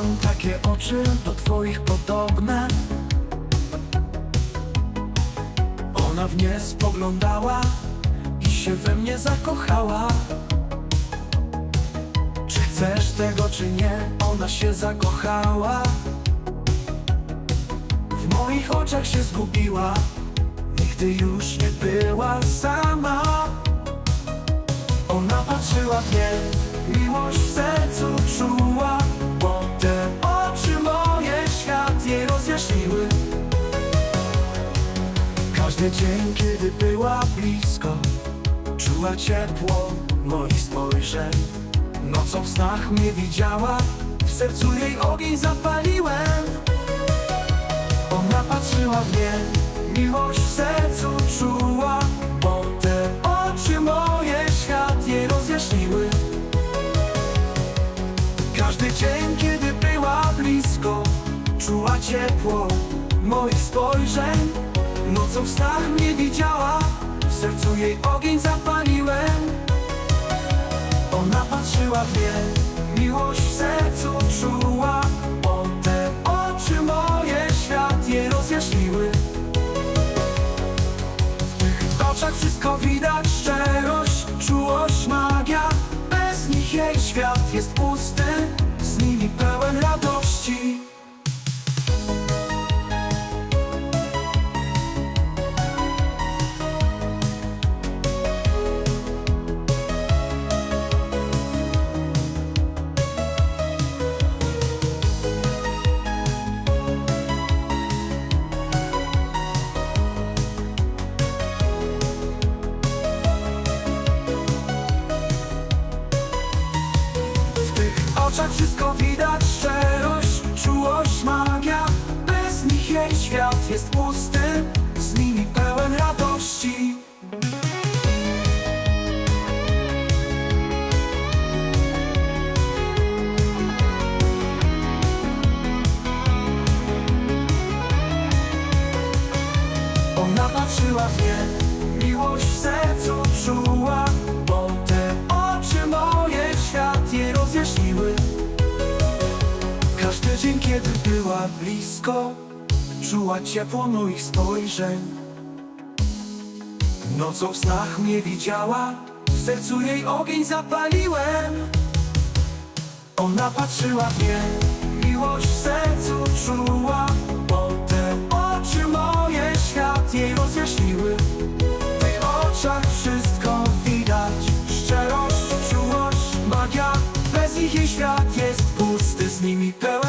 Jej oczy do twoich podobne. Ona w nie spoglądała I się we mnie zakochała. Czy chcesz tego, czy nie? Ona się zakochała. W moich oczach się zgubiła Nigdy już nie była sama. Ona patrzyła w nie Miłość w sercu czuła Każdy dzień, kiedy była blisko Czuła ciepło moich spojrzeń Nocą w snach mnie widziała W sercu jej ogień zapaliłem. Ona patrzyła w nie Miłość w sercu czuła Bo te oczy moje świat jej rozjaśniły. Każdy dzień, kiedy była blisko Czuła ciepło moich spojrzeń Nocą w snach mnie widziała W sercu jej ogień zapaliłem. Ona patrzyła w nie Miłość w sercu czuła. Bo te oczy moje świat jej rozjaśniły. W tych oczach wszystko widać Szczerość, czułość, magia. Bez nich jej świat jest pusty wszystko widać Szczerość, czułość, magia. Bez nich jej świat jest pusty Z nimi pełen radości. Ona patrzyła w nie Miłość w kiedy była blisko Czuła ciepło moich spojrzeń. Nocą w snach mnie widziała W sercu jej ogień zapaliłem. Ona patrzyła w nie Miłość w sercu czuła Bo te oczy moje świat jej rozjaśniły. W tych oczach wszystko widać Szczerość, czułość, magia Bez nich jej świat jest pusty Z nimi pełen